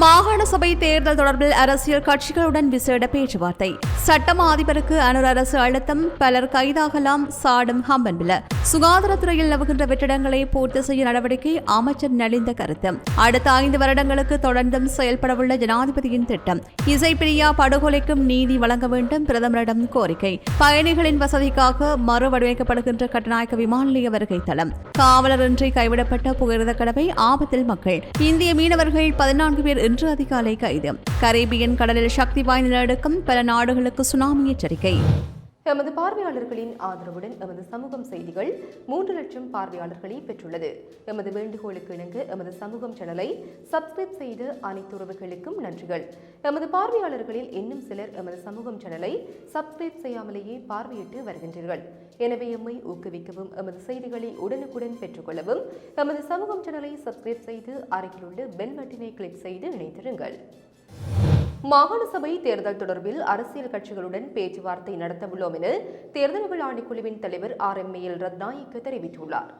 மாகாண சபை தேர்தல் தொடர்பில் அரசியல் கட்சிகளுடன் விசேட பேச்சுவார்த்தை. சட்டமா அதிபருக்கு அனுர் அரசு அழுத்தம் பலர் கைதாகலாம் சாடும் ஹம்பன்பில சுகாதாரத்துறையில் நிலவுகின்ற வெற்றிடங்களை பூர்த்தி செய்ய நடவடிக்கை அமைச்சர் நலிந்த கருத்து. அடுத்த ஐந்து வருடங்களுக்கு தொடர்ந்தும் செயல்படவுள்ள ஜனாதிபதியின் திட்டம். இசைப்பிரியா படுகொலைக்கும் நீதி வழங்க வேண்டும் பிரதமரிடம் கோரிக்கை. பயணிகளின் வசதிக்காக மறுவடிவமைக்கப்படுகின்ற கட்டநாயக்க விமான நிலைய வருகை தளம். காவலரின்றி கைவிடப்பட்ட புகையிரத கடவை ஆபத்தில் மக்கள். இந்திய மீனவர்கள் பதினான்கு பேர் இன்று அதிகாலை கைது. கரேபியன் கடலில் சக்தி வாய்ந்த நடுக்கம் பல நாடுகளுக்கு சுனாமி எச்சரிக்கை. எமது பார்வையாளர்களின் ஆதரவுடன் எமது சமூகம் செய்திகள் மூன்று லட்சம் பார்வையாளர்களை பெற்றுள்ளது. எமது வேண்டுகோளுக்கு இணங்க எமது சமூகம் சேனலை சப்ஸ்கிரைப் செய்த அனைத்து உறவுகளுக்கும் நன்றிகள். எமது பார்வையாளர்களில் இன்னும் சிலர் எமது சமூகம் சேனலை சப்ஸ்கிரைப் செய்யாமலேயே பார்வையிட்டு வருகின்றீர்கள். எனவே எம்மை ஊக்குவிக்கவும் எமது செய்திகளை உடனுக்குடன் பெற்றுக்கொள்ளவும் எமது சமூகம் சேனலை சப்ஸ்கிரைப் செய்து அருகிலுள்ள பெல் பட்டினை கிளிக் செய்து இணைந்திருங்கள். மாகாண சபை தேர்தல் தொடர்பில் அரசியல் கட்சிகளுடன் பேச்சுவார்த்தை நடத்தவுள்ளோம் என தேர்தல்கள் ஆணைக்குழுவின் தலைவர் ஆர் எம் எல் ரத்நாயக்கு தெரிவித்துள்ளார்.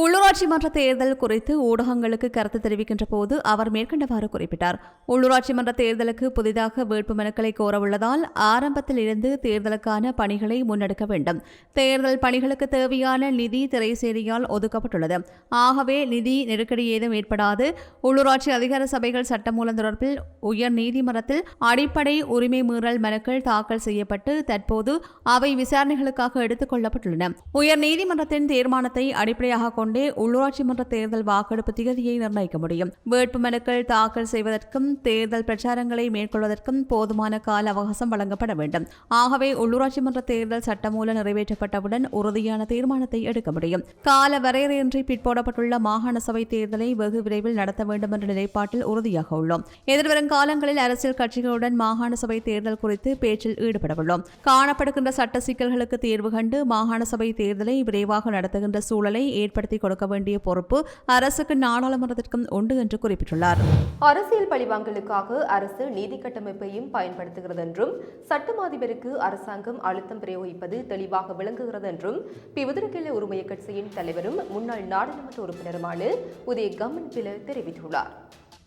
உள்ளூராட்சி மன்ற தேர்தல் குறித்து ஊடகங்களுக்கு கருத்து தெரிவிக்கின்ற போது அவர் மேற்கண்டவாறு குறிப்பிட்டார். உள்ளூராட்சி மன்ற தேர்தலுக்கு புதிதாக வேட்பு மனுக்களை கோரவுள்ளதால் ஆரம்பத்தில் இருந்து தேர்தலுக்கான பணிகளை முன்னெடுக்க வேண்டும். தேர்தல் பணிகளுக்கு தேவையான நிதி திரைசேரியால் ஒதுக்கப்பட்டுள்ளது. ஆகவே நிதி நெருக்கடி ஏதும் ஏற்படாது. உள்ளூராட்சி அதிகார சபைகள் சட்டமூலம் தொடர்பில் உயர் நீதிமன்றத்தில் அடிப்படை உரிமை மீறல் மனுக்கள் தாக்கல் செய்யப்பட்டு தற்போது அவை விசாரணைகளுக்காக எடுத்துக் கொள்ளப்பட்டுள்ளன. உயர் நீதிமன்றத்தின் தீர்மானத்தை அடிப்படையாக கொண்டே உள்ளூராட்சி மன்ற தேர்தல் வாக்கெடுப்பு திகதியை நிர்ணயிக்க முடியும். வேட்புமனுக்கள் தாக்கல் செய்வதற்கும் தேர்தல் பிரச்சாரங்களை மேற்கொள்வதற்கும் போதுமான கால அவகாசம் வழங்கப்பட வேண்டும். ஆகவே உள்ளூராட்சி மன்ற தேர்தல் சட்டமூலம் நிறைவேற்றப்பட்டவுடன் உறுதியான தீர்மானத்தை எடுக்க முடியும். கால வரையறையின்றி பிற்போடப்பட்டுள்ள மாகாண சபை தேர்தலை வெகு விரைவில் நடத்த வேண்டும் என்ற நிலைப்பாட்டில் உறுதியாக உள்ளோம். எதிர்வரும் காலங்களில் அரசியல் கட்சிகளுடன் மாகாண சபை தேர்தல் குறித்து பேச்சில் ஈடுபடவுள்ளோம். காணப்படுகின்ற சட்ட சிக்கல்களுக்கு தீர்வு கண்டு மாகாண சபை தேர்தலை விரைவாக நடத்துகின்ற சூழலை ஏற்படுத்த கொடுக்க வேண்டிய பொறுப்பு அரசுக்கு நாடாளுமன்றத்திற்கும் உண்டு என்று குறிப்பிட்டுள்ளார். அரசியல் பழிவாங்கலுக்காக அரசு நீதி கட்டமைப்பையும் பயன்படுத்துகிறது என்றும் சட்டமாதிபருக்கு அரசாங்கம் அழுத்தம் பிரயோகிப்பது தெளிவாக விளங்குகிறது என்றும் பிவுதிரகில உரிமைய கட்சியின் தலைவரும் முன்னாள் நாடாளுமன்ற உறுப்பினருமான உதய கமன் பில தெரிவித்துள்ளார்.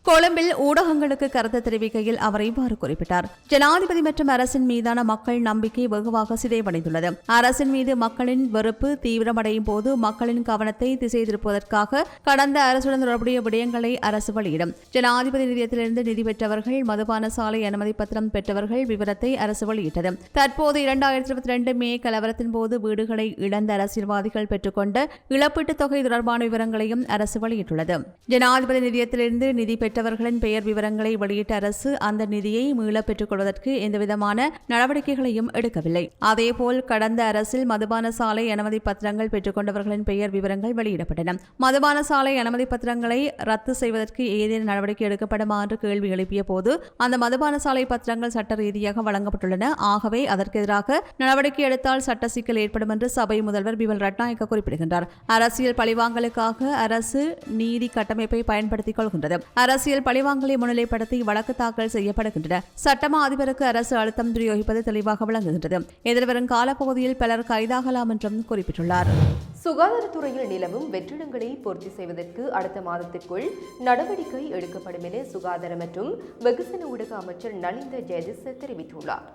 கொழும்பில் ஊடகங்களுக்கு கருத்து தெரிவிக்கையில் அவர் இவ்வாறு குறிப்பிட்டார். ஜனாதிபதி மற்றும் அரசின் மீதான மக்கள் நம்பிக்கை வெகுவாக சிதைவடைந்துள்ளது. அரசின் மீது மக்களின் வெறுப்பு தீவிரமடையும் போது மக்களின் கவனத்தை திசை திருப்புவதற்காக கடந்த அரசுடன் தொடர்புடைய விடயங்களை அரசு வெளியிடும். ஜனாதிபதி நிதியத்திலிருந்து நிதி பெற்றவர்கள் மதுபான சாலை அனுமதி பத்திரம் பெற்றவர்கள் விவரத்தை அரசு வெளியிட்டது. தற்போது இரண்டாயிரத்தி இருபத்தி ரெண்டு மே கலவரத்தின் போது வீடுகளை இழந்த அரசியல்வாதிகள் பெற்றுக்கொண்ட இழப்பீட்டுத் தொகை தொடர்பான விவரங்களையும் அரசு வெளியிட்டுள்ளது. ஜனாதிபதி நிதியத்திலிருந்து நிதி பெற்ற பெற்றவர்களின் பெயர் விவரங்களை வெளியிட்ட அரசு அந்த நிதியை மீள பெற்றுக் கொள்வதற்கு எந்தவிதமான நடவடிக்கைகளையும் எடுக்கவில்லை. அதேபோல் கடந்த அரசில் மதுபான சாலை அனுமதி பத்திரங்கள் பெற்றுக்கொண்டவர்களின் பெயர் விவரங்கள் வெளியிடப்பட்டன. மதுபான சாலை அனுமதி பத்திரங்களை ரத்து செய்வதற்கு ஏதேனும் நடவடிக்கை எடுக்கப்படுமா என்று கேள்வி எழுப்பிய போது அந்த மதுபான சாலை பத்திரங்கள் சட்ட ரீதியாக வழங்கப்பட்டுள்ளன. ஆகவே அதற்கு எதிராக நடவடிக்கை எடுத்தால் சட்ட சிக்கல் ஏற்படும் என்று சபை முதல்வர் பிமல் ரட்நாயக்க குறிப்பிடுகின்றார். அரசியல் பழிவாங்கலுக்காக அரசு நீதி கட்டமைப்பை பயன்படுத்திக் கொள்கின்றது. அரசியல் பழிவாங்கலை முன்னிலைப்படுத்தி வழக்கு தாக்கல் செய்யப்படுகின்றன. சட்டமா அதிபருக்கு அரசு அழுத்தம் பிரயோகிப்பது தெளிவாக விளங்குகின்றது. எதிர்வரும் காலப்பகுதியில் பலர் கைதாகலாம் என்றும் குறிப்பிட்டுள்ளார் சுகாதாரத்துறையில் நிலவும் வெற்றிடங்களை பூர்த்தி செய்வதற்கு அடுத்த மாதத்திற்குள் நடவடிக்கை எடுக்கப்படும் என சுகாதார மற்றும் வெகுசன ஊடக அமைச்சர் நலிந்த ஜெயதிச தெரிவித்துள்ளார்.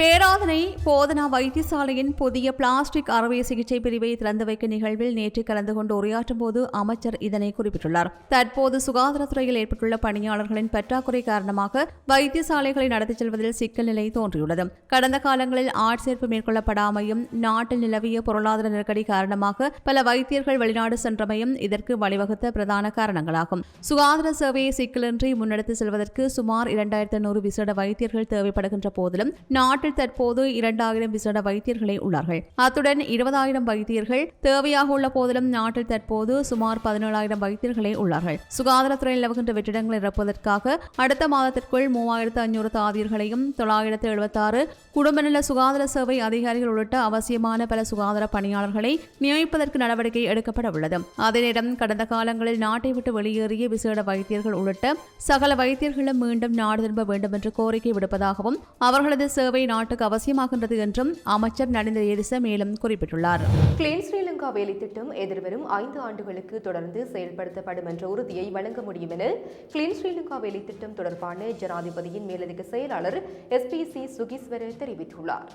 பேராதனை போதனா வைத்தியசாலையின் புதிய பிளாஸ்டிக் அறுவை சிகிச்சை பிரிவை திறந்து வைக்க நிகழ்வில் நேற்று கலந்து கொண்டு உரையாற்றும் போது அமைச்சர் இதனை குறிப்பிட்டுள்ளார். தற்போது சுகாதாரத்துறையில் ஏற்பட்டுள்ள பணியாளர்களின் பற்றாக்குறை காரணமாக வைத்தியசாலைகளை நடத்திச் செல்வதில் சிக்கல் நிலை தோன்றியுள்ளது. கடந்த காலங்களில் ஆட்சேர்ப்பு மேற்கொள்ளப்படாமையும் நாட்டில் நிலவிய பொருளாதார நெருக்கடி காரணமாக பல வைத்தியர்கள் வெளிநாடு சென்றமையும் இதற்கு வழிவகுத்த பிரதான காரணங்களாகும். சுகாதார சேவையை சிக்கலின்றி முன்னெடுத்து செல்வதற்கு சுமார் இரண்டாயிரத்து நூறு விசேட வைத்தியர்கள் தேவைப்படுகின்ற போதிலும் நாட்டு நாட்டில் தற்போது இரண்டாயிரம் விசேட வைத்தியர்களே உள்ளார்கள். அத்துடன் இருபதாயிரம் வைத்தியர்கள் தேவையாக உள்ள போதிலும் நாட்டில் தற்போது சுமார் பதினேழாயிரம் வைத்தியர்களே உள்ளார்கள். சுகாதாரத்துறை நிலவுகின்ற வெற்றிடங்களை நிரப்புவதற்காக அடுத்த மாதத்திற்குள் மூவாயிரத்து அஞ்சூறு தாதியர்களையும் தொள்ளாயிரத்து எழுபத்தாறு குடும்பநல சுகாதார சேவை அதிகாரிகள் உள்ளிட்ட அவசியமான பல சுகாதார பணியாளர்களை நியமிப்பதற்கு நடவடிக்கை எடுக்கப்பட உள்ளது. அதே நேரம் கடந்த காலங்களில் நாட்டை விட்டு வெளியேறிய விசேட வைத்தியர்கள் உள்ளிட்ட சகல வைத்தியர்களும் மீண்டும் நாடு திரும்ப வேண்டும் என்று கோரிக்கை விடுப்பதாகவும் அவர்களது சேவை நாட்டுக்கு அவசியமாகின்றது என்றும் அமைச்சர் நலிந்த எரிச மேலும் குறிப்பிட்டுள்ளார். கிளீன் ஸ்ரீலங்கா வேலை திட்டம் எதிர்வரும் ஐந்து ஆண்டுகளுக்கு தொடர்ந்து செயல்படுத்தப்படும் என்ற உறுதியை வழங்க முடியும் என கிளீன் ஸ்ரீலங்கா வேலை திட்டம் தொடர்பான ஜனாதிபதியின் மேலதிக செயலாளர் எஸ்பிசி சுகீஸ்வரர் தெரிவித்துள்ளார்.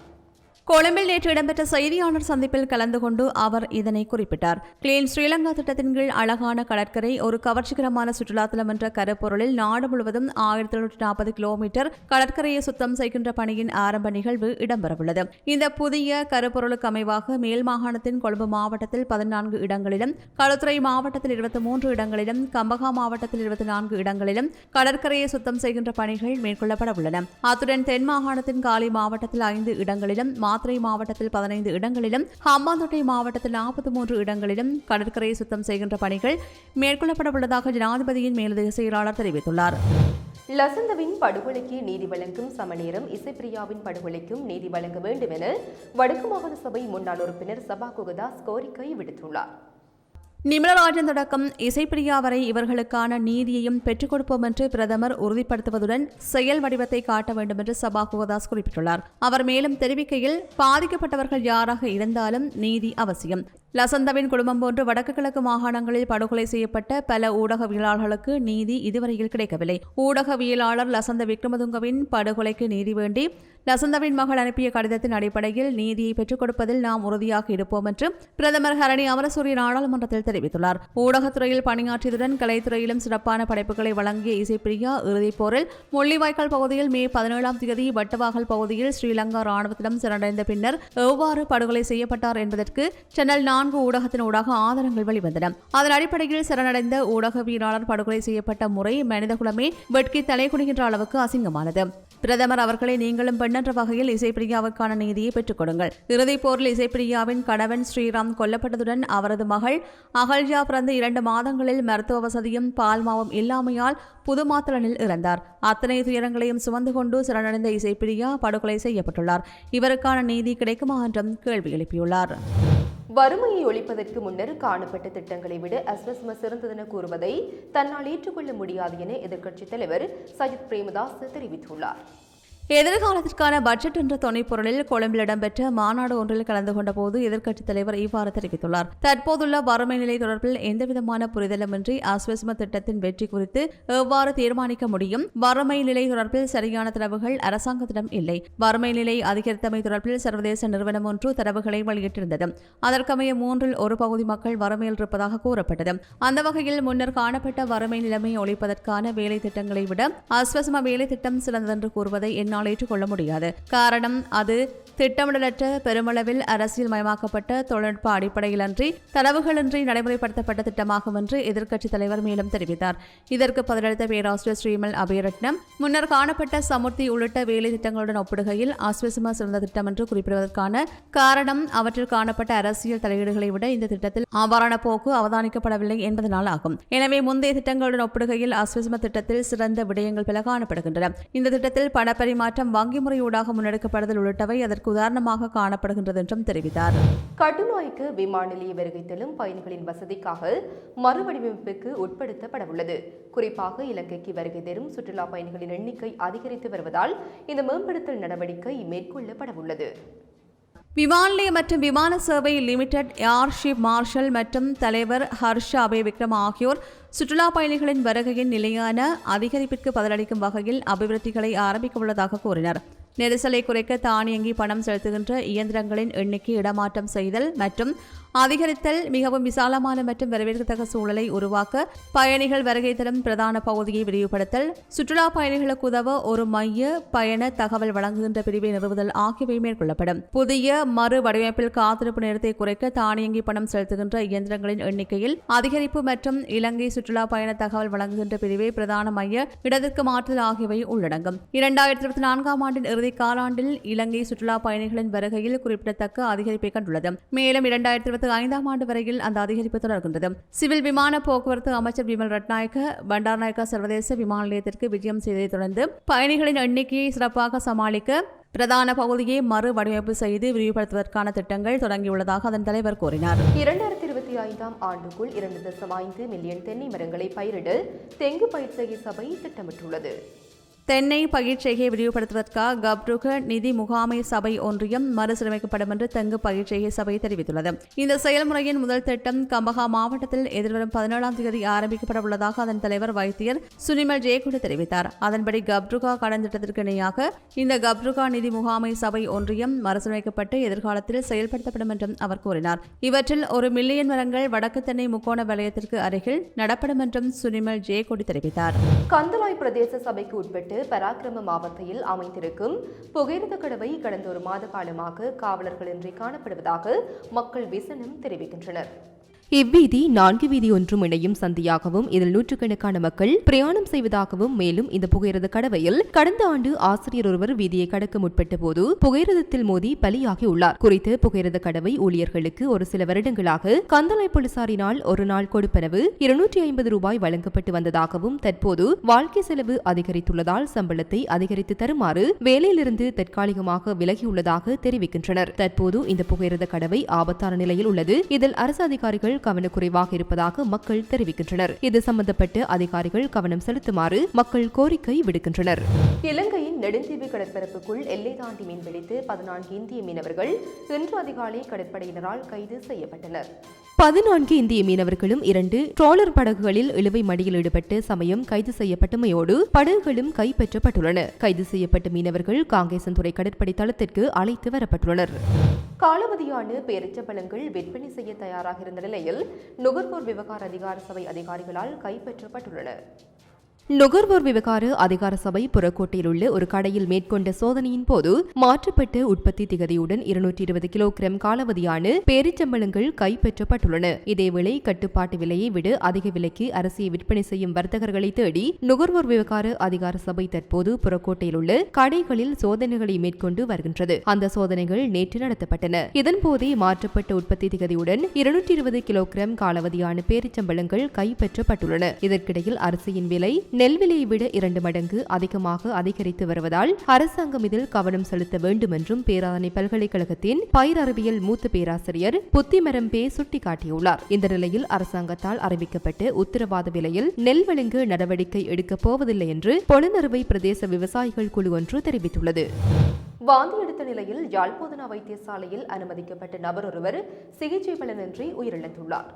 கொழும்பில் நேற்று இடம்பெற்ற செய்தியாளர் சந்திப்பில் கலந்து கொண்டு அவர் இதனை குறிப்பிட்டார். கிளீன் ஸ்ரீலங்கா திட்டத்தின் கீழ் அழகான கடற்கரை ஒரு கவர்ச்சிகரமான சுற்றுலாத்தலம் என்ற கருப்பொருளில் நாடு முழுவதும் ஆயிரத்தி தொள்ளாயிரத்தி நாற்பது கிலோமீட்டர் கடற்கரையை சுத்தம் செய்கின்ற பணியின் ஆரம்ப நிகழ்வு இடம்பெறவுள்ளது. இந்த புதிய கருப்பொருளுக்கு அமைவாக மேல் மாகாணத்தின் கொழும்பு மாவட்டத்தில் பதினான்கு இடங்களிலும் களுத்துறை மாவட்டத்தில் இருபத்தி மூன்று இடங்களிலும் கம்பகா மாவட்டத்தில் இருபத்தி நான்கு இடங்களிலும் கடற்கரையை சுத்தம் செய்கின்ற பணிகள் மேற்கொள்ளப்பட உள்ளன அத்துடன் தென் மாகாணத்தின் காலி மாவட்டத்தில் ஐந்து இடங்களிலும் மாத்திரை மாவட்டத்தில் பதினைந்து இடங்களிலும் ஹம்பாந்தோட்டை மாவட்டத்தில் நாற்பத்தி மூன்று இடங்களிலும் கடற்கரையை சுத்தம் செய்கின்ற பணிகள் மேற்கொள்ளப்பட உள்ளதாக ஜனாதிபதியின் மேலதிக செயலாளர் தெரிவித்துள்ளார். லசந்தவின் படுகொலைக்கு நீதி வழங்கும் சமநேரம் இசைப்பிரியாவின் படுகொலைக்கும் நீதி வழங்க வேண்டும் என வடக்கு மாகாண சபை முன்னாள் உறுப்பினர் சபா குகதாஸ் கோரிக்கை விடுத்துள்ளார். நிமலராஜன் தொடக்கம் இசைப்பிரியா வரை இவர்களுக்கான நீதியையும் பெற்றுக் கொடுப்போம் என்று பிரதமர் உறுதிப்படுத்துவதுடன் செயல் வடிவத்தை காட்ட வேண்டும் என்று சபா குகதாஸ் குறிப்பிட்டுள்ளார். அவர் மேலும் தெரிவிக்கையில் பாதிக்கப்பட்டவர்கள் யாராக இருந்தாலும் நீதி அவசியம். லசந்தவின் குடும்பம் போன்று வடக்கு கிழக்கு மாகாணங்களில் படுகொலை செய்யப்பட்ட பல ஊடகவியலாளர்களுக்கு நீதி இதுவரையில் கிடைக்கவில்லை. ஊடகவியலாளர் லசந்த விக்ரமதுங்கவின் படுகொலைக்கு நீதி வேண்டி லசந்தவின் மகள் அனுப்பிய கடிதத்தின் அடிப்படையில் நீதியை பெற்றுக் கொடுப்பதில் நாம் உறுதியாக இருப்போம் என்று பிரதமர் ஹரணி அமரசூரிய நாடாளுமன்றத்தில் தெரிவித்துள்ளார். ஊடகத்துறையில் பணியாற்றியதுடன் கலைத்துறையிலும் சிறப்பான படைப்புகளை வழங்கிய இசைப்பிரியா இறுதிப் போரில் முள்ளிவாய்க்கால் பகுதியில் மே பதினேழாம் தேதி வட்டவாகல் பகுதியில் ஸ்ரீலங்கா ராணுவத்திடம் சரணடைந்த பின்னர் எவ்வாறு படுகொலை செய்யப்பட்டார் என்பதற்கு சென்னல் நான்கு ஊடகத்தினூடாக ஆதாரங்கள் வெளிவந்தன. அதன் அடிப்படையில் சரணடைந்த ஊடகவியலாளர் படுகொலை செய்யப்பட்ட முறை மனிதகுலமே வெட்கி தலைகுனிகின்ற அளவுக்கு அசிங்கமானது. பிரதமர் அவர்களை நீங்களும் பெண்ணன்ற வகையில் இசைப்பிரியாவுக்கான நீதியை பெற்றுக் கொடுங்கள். இறுதிப் போரில் இசைப்பிரியாவின் கணவன் ஸ்ரீராம் கொல்லப்பட்டதுடன் அவரது மகள் அகல்யா பிறந்த இரண்டு மாதங்களில் மருத்துவ வசதியும் பால்மாவும் இல்லாமையால் புதுமாத்தலனில் இறந்தார். அத்தனை துயரங்களையும் சுமந்து கொண்டு சரணடைந்த இசைப்பிரியா படுகொலை செய்யப்பட்டுள்ளார். இவருக்கான நீதி கிடைக்குமா என்றும் கேள்வி எழுப்பியுள்ளார். வறுமையை ஒழிப்பதற்கு முன்னர் காணப்பட்ட திட்டங்களை விட அஸ்வஸ்ம சிறந்ததென கூறுவதை தன்னால் ஏற்றுக்கொள்ள முடியாது என எதிர்க்கட்சித் தலைவர் சஜித் பிரேமதாஸ் தெரிவித்துள்ளார். எதிர்காலத்திற்கான பட்ஜெட் என்ற துணைப்பொருளில் கொழும்பில் இடம்பெற்ற மாநாடு ஒன்றில் கலந்து கொண்டபோது எதிர்க்கட்சித் தலைவர் இவ்வாறு தெரிவித்துள்ளார். தற்போதுள்ள வறுமை நிலை தொடர்பில் எந்தவிதமான புரிதலுமின்றி அஸ்வஸ்ம திட்டத்தின் வெற்றி குறித்து எவ்வாறு தீர்மானிக்க முடியும்? வறுமை நிலை தொடர்பில் சரியான தரவுகள் அரசாங்கத்திடம் இல்லை. வறுமை நிலை அதிகரித்தமை தொடர்பில் சர்வதேச நிறுவனம் ஒன்று தரவுகளை வெளியிட்டிருந்தது. அதற்கமைய மூன்றில் ஒரு பகுதி மக்கள் வறுமையில் இருப்பதாக கூறப்பட்டது. அந்த வகையில் முன்னர் காணப்பட்ட வறுமை நிலைமையை ஒழிப்பதற்கான வேலை திட்டங்களை விட அஸ்வஸ்ம வேலை திட்டம் சிறந்ததென்று கூறுவதை அரசினால் ஏற்றுக்கொள்ள முடியாது. காரணம் அது திட்டமிடலற்ற பெருமளவில் அரசியல் மயமாக்கப்பட்ட தொழில்நுட்ப அடிப்படையிலன்றி தரவுகளின்றி நடைமுறைப்படுத்தப்பட்ட திட்டமாகும் என்று எதிர்க்கட்சித் தலைவர் மேலும் தெரிவித்தார். இதற்கு பதிலளித்த பேராசிரியர் ஸ்ரீமல் அபயரட்னம் முன்னர் காணப்பட்ட சமுர்த்தி உள்ளிட்ட வேலை திட்டங்களுடன் ஒப்பிடுகையில் ஆஸ்வசமா சிறந்த திட்டம் என்று குறிப்பிடுவதற்கான காரணம் அவற்றில் காணப்பட்ட அரசியல் தலையீடுகளை விட இந்த திட்டத்தில் அவ்வாறான போக்கு அவதானிக்கப்படவில்லை என்பதனால் ஆகும். எனவே முந்தைய திட்டங்களுடன் ஒப்பிடுகையில் ஆஸ்வசம திட்டத்தில் சிறந்த விடயங்கள் பல காணப்படுகின்றன. இந்த திட்டத்தில் பணப்பரிமாற்ற மாற்றம் வங்கி முறையூடாக முன்னெடுக்கப்படுதல் உள்ளிட்டவை அதற்கு உதாரணமாக காணப்படுகின்றது என்றும் தெரிவித்தார். கட்டுநாய்க்கு விமான நிலைய வருகை செல்லும் பயணிகளின் வசதிக்காக மறுவடிவமைப்புக்கு உட்படுத்தப்படவுள்ளது குறிப்பாக இலங்கைக்கு வருகை தரும் சுற்றுலா பயணிகளின் எண்ணிக்கை அதிகரித்து வருவதால் இந்த மேம்படுத்தல் நடவடிக்கை மேற்கொள்ளப்படவுள்ளது விமான நிலையம் மற்றும் விமான சேவை லிமிடெட் ஏர்ஷிப் மார்ஷல் மற்றும் தலைவர் ஹர்ஷ அபய் விக்ரம் ஆகியோர் சுற்றுலா பயணிகளின் வருகையின் நிலையான அதிகரிப்பிற்கு பதிலளிக்கும் வகையில் அபிவிருத்திகளை ஆரம்பிக்க உள்ளதாக கூறினர். நெரிசலை குறைக்க தானியங்கி பணம் செலுத்துகின்ற இயந்திரங்களின் எண்ணிக்கை இடமாற்றம் செய்தல் மற்றும் அதிகரித்தல் மிகவும் விசாலமான மற்றும் வரவேற்கத்தக்க சூழலை உருவாக்க பயணிகள் வருகை தரும் பிரதான பகுதியை விரிவுபடுத்தல். சுற்றுலா பயணிகளுக்கு உதவ ஒரு மைய பயண தகவல் வழங்குகின்ற பிரிவை நிறுவுதல் ஆகியவை மேற்கொள்ளப்படும். புதிய மறு வடிவமைப்பில் காத்திருப்பு நேரத்தை குறைக்க தானியங்கி பணம் செலுத்துகின்ற இயந்திரங்களின் எண்ணிக்கையில் அதிகரிப்பு மற்றும் இலங்கை சுற்றுலா பயண தகவல் வழங்குகின்ற பிரிவை பிரதான மைய இடத்திற்கு மாற்றுதல் ஆகியவை உள்ளடங்கும். இரண்டாயிரத்தி இருபத்தி நான்காம் ஆண்டின் இறுதி காலாண்டில் இலங்கை சுற்றுலா பயணிகளின் வருகையில் குறிப்பிடத்தக்க அதிகரிப்பை கண்டுள்ளது. மேலும் இரண்டாயிரத்தி இருபத்தி ஐந்தாம் ஆண்டு வரையில் அந்த அதிகரிப்பு தொடர்கின்றது. சிவில் விமான போக்குவரத்து அமைச்சர் விமல் ரட்நாயக்க பண்டார்நாயக்கா சர்வதேச விமான நிலையத்திற்கு விஜயம் செய்ததைத் தொடர்ந்து பயணிகளின் எண்ணிக்கையை சிறப்பாக சமாளிக்க பிரதான பகுதியை மறு வடிவமைப்பு செய்து விரிவுபடுத்துவதற்கான திட்டங்கள் தொடங்கியுள்ளதாக அதன் தலைவர் கூறினார். இரண்டாயிரத்தி இருபத்தி ஐந்தாம் ஆண்டுக்குள் இரண்டு தசம் ஐந்து மில்லியன் தென்னை மரங்களை பயிரிட தெங்கு பயிர் செய்ய சபை திட்டமிட்டுள்ளது. தென்னை பயிர்ச்செய்கையை விரிவுபடுத்துவதற்காக கப்ருக நிதி முகாமை சபை ஒன்றியம் மறுசீரமைக்கப்படும் என்று தெங்கு பயிர்ச்செய்கை சபை தெரிவித்துள்ளது. இந்த செயல்முறையின் முதல் திட்டம் கம்பகா மாவட்டத்தில் எதிர்வரும் பதினேழாம் தேதி ஆரம்பிக்கப்பட உள்ளதாக அதன் தலைவர் வைத்தியர் சுனிமல் ஜெயக்குடி தெரிவித்தார். அதன்படி கப்ருகா கடன் திட்டத்திற்கு இணையாக இந்த கப்ருகா நிதி முகாமை சபை ஒன்றியம் மறுசீரமைக்கப்பட்டு எதிர்காலத்தில் செயல்படுத்தப்படும் என்றும் அவர் கூறினார். இவற்றில் ஒரு மில்லியன் மரங்கள் வடக்கு தென்னை முக்கோண வலயத்திற்கு அருகில் நடப்படும் என்றும் சுனிமல் ஜெயக்குடி தெரிவித்தார். கந்தலாய் பிரதேச சபைக்கு உட்பட்டு பராக்கிரம மாவட்டத்தில் அமைந்திருக்கும் புகையிரத கடவை கடந்த ஒரு மாத காலமாக காவலர்களின்றி காணப்படுவதாக மக்கள் விசனம் தெரிவிக்கின்றனர். இவ்வீதி நான்கு வீதி ஒன்றும் இணையும் சந்தியாகவும் இதில் நூற்றுக்கணக்கான மக்கள் பிரயாணம் செய்வதாகவும் மேலும் இந்த புகையிரத கடவையில் கடந்த ஆண்டு ஆசிரியர் ஒருவர் வீதியை கடக்க முற்பட்ட போது புகையிரதத்தில் மோதி பலியாகியுள்ளார் குறித்து புகையிரத கடவை ஊழியர்களுக்கு ஒரு சில வருடங்களாக கந்தளை போலீசாரினால் ஒரு நாள் கொடுப்பனவு இருநூற்றி ஐம்பது ரூபாய் வழங்கப்பட்டு வந்ததாகவும் தற்போது வாழ்க்கை செலவு அதிகரித்துள்ளதால் சம்பளத்தை அதிகரித்து தருமாறு வேலையிலிருந்து தற்காலிகமாக விலகியுள்ளதாக தெரிவிக்கின்றனர். தற்போது இந்த புகையிரத கடவை ஆபத்தான நிலையில் உள்ளது. இதில் அரசு அதிகாரிகள் கவனக்குறைவாக இருப்பதாக மக்கள் தெரிவிக்கின்றனர். இது சம்பந்தப்பட்டு அதிகாரிகள் கவனம் செலுத்துமாறு மக்கள் கோரிக்கை விடுக்கின்றனர். இலங்கையின் நெடுந்தீவு கடற்பரப்புக்குள் எல்லை தாண்டி மீன்பிடித்து பதினான்கு இந்திய மீனவர்கள் இன்று அதிகாலை கடற்படையினரால் கைது செய்யப்பட்டனர். பதினான்கு இந்திய மீனவர்களும் இரண்டு ட்ராலர் படகுகளில் இழுவை மடியில் ஈடுபட்டு சமயம் கைது செய்யப்பட்டமையோடு படகுகளும் கைப்பற்றப்பட்டுள்ளன. கைது செய்யப்பட்ட மீனவர்கள் காங்கேசன்துறை கடற்படை தளத்திற்கு அழைத்து வரப்பட்டுள்ளனர். காலாவதியான பேரிச்சப்பழங்கள் விற்பனை செய்ய தயாராக இருந்த நிலையில் நுகர்வோர் விவகார அதிகார சபை அதிகாரிகளால் கைப்பற்றப்பட்டுள்ளன. நுகர்வோர் விவகார அதிகார சபை புறக்கோட்டையில் உள்ள ஒரு கடையில் மேற்கொண்ட சோதனையின் போது மாற்றப்பட்ட உற்பத்தி திகதியுடன் இருநூற்றி இருபது கிலோகிராம் காலாவதியான பேரிச்சம்பளங்கள் கைப்பற்றப்பட்டுள்ளன. இதேவேளை கட்டுப்பாட்டு விலையை விட அதிக விலைக்கு அரிசியை விற்பனை செய்யும் வர்த்தகர்களை தேடி நுகர்வோர் விவகார அதிகார சபை தற்போது புறக்கோட்டையில் உள்ள கடைகளில் சோதனைகளை மேற்கொண்டு வருகின்றது. அந்த சோதனைகள் நேற்று நடத்தப்பட்டன. இதன்போதே மாற்றப்பட்ட உற்பத்தி திகதியுடன் இருநூற்றி இருபது கிலோகிராம் காலாவதியான பேரிச்சம்பளங்கள் கைப்பற்றப்பட்டுள்ளன. இதற்கிடையில் அரிசியின் விலை நெல் விலையை விட இரண்டு மடங்கு அதிகமாக அதிகரித்து வருவதால் அரசாங்கம் இதில் கவனம் செலுத்த வேண்டும் என்றும் பேராதனை பல்கலைக்கழகத்தின் பயிர் அறிவியல் மூத்த பேராசிரியர் புத்திமரம் பே சுட்டிக்காட்டியுள்ளார். இந்த நிலையில் அரசாங்கத்தால் அறிவிக்கப்பட்ட உத்தரவாத விலையில் நெல் வழங்க நடவடிக்கை எடுக்கப் போவதில்லை என்று பொலனறுவை பிரதேச விவசாயிகள் குழு ஒன்று தெரிவித்துள்ளது. வாந்தி எடுத்த நிலையில் யாழ்ப்பாண வைத்தியசாலையில் அனுமதிக்கப்பட்ட நபர் ஒருவர் சிகிச்சை பலனின்றி உயிரிழந்துள்ளார்.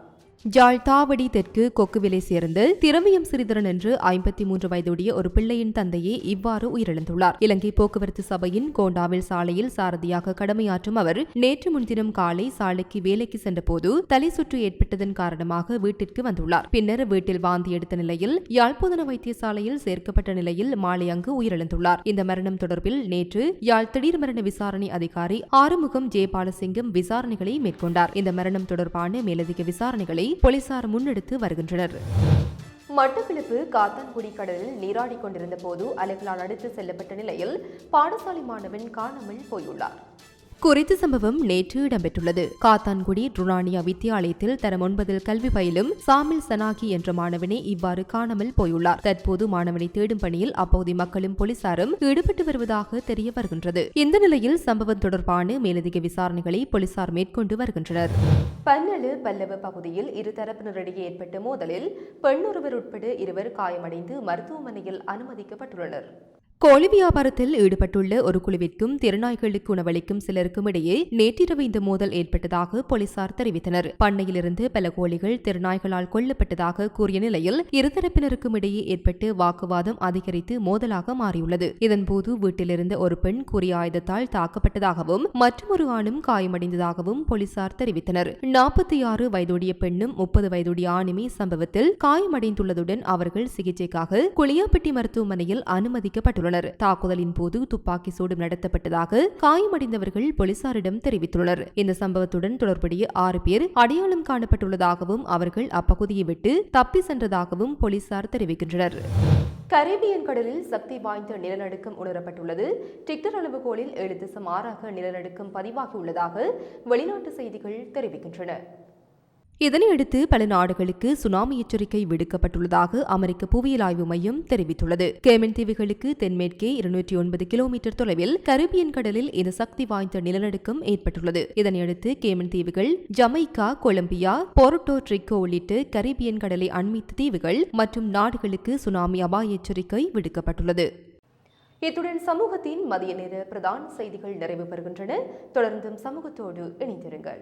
ஜாழ்தாவடி தெற்கு கொக்குவிலை சேர்ந்து திரவியம் சிறிதரன் என்று ஐம்பத்தி மூன்று வயதுடைய ஒரு பிள்ளையின் தந்தையே இவ்வாறு உயிரிழந்துள்ளார். இலங்கை போக்குவரத்து சபையின் கோண்டாவில் சாலையில் சாரதியாக கடமையாற்றும் அவர் நேற்று முன்தினம் காலை சாலைக்கு வேலைக்கு சென்றபோது தலை சுற்று ஏற்பட்டதன் காரணமாக வீட்டிற்கு வந்துள்ளார். பின்னர் வீட்டில் வாந்தி எடுத்த நிலையில் யாழ்ப்பாண வைத்தியசாலையில் சேர்க்கப்பட்ட நிலையில் மாலை அங்கு உயிரிழந்துள்ளார். இந்த மரணம் தொடர்பில் நேற்று யாழ் திடீர் மரண விசாரணை அதிகாரி ஆறுமுகம் ஜெயபாலசிங்கம் விசாரணைகளை மேற்கொண்டார். இந்த மரணம் தொடர்பான மேலதிக விசாரணைகளை போலீசார் முன்னெடுத்து வருகின்றனர். மட்டக்களப்பு காத்தான்குடி கடலில் நீராடிக் கொண்டிருந்த போது அலைகளால் அடித்து செல்லப்பட்ட நிலையில் பாடசாலை மாணவன் காணாமல் போயுள்ளார். குறித்த சம்பவம் நேற்று இடம்பெற்றுள்ளது. காத்தான்குடி ருணானியா வித்தியாலயத்தில் தரம் ஒன்பதில் கல்வி பயிலும் சாமில் சனாகி என்ற மாணவனை இவ்வாறு காணாமல் போயுள்ளார். தற்போது மாணவனை தேடும் பணியில் அப்பகுதி மக்களும் போலீசாரும் ஈடுபட்டு வருவதாக தெரிய வருகின்றது. இந்த நிலையில் சம்பவம் தொடர்பான மேலதிக விசாரணைகளை போலீசார் மேற்கொண்டு வருகின்றனர். பன்னலு பல்லவ பகுதியில் இருதரப்பினரிடையே ஏற்பட்ட மோதலில் பெண்ணொருவர் உட்பட இருவர் காயமடைந்து மருத்துவமனையில் அனுமதிக்கப்பட்டுள்ளனர். கோழி வியாபாரத்தில் ஈடுபட்டுள்ள ஒரு குழுவிற்கும் திருநாய்களுக்கு உணவளிக்கும் சிலருக்கும் இடையே நேற்றிரவு இந்த மோதல் ஏற்பட்டதாக போலீசார் தெரிவித்தனர். பண்ணையிலிருந்து பல கோழிகள் திருநாய்களால் கொல்லப்பட்டதாக கூறிய நிலையில் இருதரப்பினருக்கும் இடையே ஏற்பட்டு வாக்குவாதம் அதிகரித்து மோதலாக மாறியுள்ளது. இதன்போது வீட்டிலிருந்த ஒரு பெண் கூறிய ஆயுதத்தால் தாக்கப்பட்டதாகவும் மற்றொரு ஆணும் காயமடைந்ததாகவும் போலீசார் தெரிவித்தனர். நாற்பத்தி ஆறு வயதுடைய பெண்ணும் முப்பது வயதுடைய ஆணுமே சம்பவத்தில் காயமடைந்துள்ளதுடன் அவர்கள் சிகிச்சைக்காக குளியாப்பட்டி மருத்துவமனையில் அனுமதிக்கப்பட்டுள்ளனர். தாக்குதலின் போது துப்பாக்கி சூடு நடத்தப்பட்டதாக காயமடைந்தவர்கள் போலீசாரிடம் தெரிவித்துள்ளனர். இந்த சம்பவத்துடன் தொடர்புடைய ஆறு பேர் அடையாளம் காணப்பட்டுள்ளதாகவும் அவர்கள் அப்பகுதியை விட்டு தப்பி சென்றதாகவும் போலீசார் தெரிவிக்கின்றனர். கரேபியன் கடலில் சக்தி வாய்ந்த நிலநடுக்கம் உணரப்பட்டுள்ளது. டிக்டர் அளவுகோலில் ஏழு திசம் ஆறாக நிலநடுக்கம் பதிவாகியுள்ளதாக வெளிநாட்டு செய்திகள் தெரிவிக்கின்றன. இதனையடுத்து பல நாடுகளுக்கு சுனாமி எச்சரிக்கை விடுக்கப்பட்டுள்ளதாக அமெரிக்க புவியியல் ஆய்வு மையம் தெரிவித்துள்ளது. கேமன் தீவுகளுக்கு தென்மேற்கே இருநூற்றி ஒன்பது கிலோமீட்டர் தொலைவில் கரிபியன் கடலில் இந்த சக்தி வாய்ந்த நிலநடுக்கம் ஏற்பட்டுள்ளது. இதனையடுத்து கேமன் தீவுகள் ஜமைக்கா கொலம்பியா போர்டோ ட்ரிக்கோ உள்ளிட்ட கரிபியன் கடலை அண்மித்த தீவுகள் மற்றும் நாடுகளுக்கு சுனாமி அபாய எச்சரிக்கை விடுக்கப்பட்டுள்ளது. இத்துடன் சமூகத்தின் மதிய நேர பிரதான செய்திகள் நிறைவு பெறுகின்றன. தொடர்ந்தும் சமூகத்தோடு இணைந்திருங்கள்.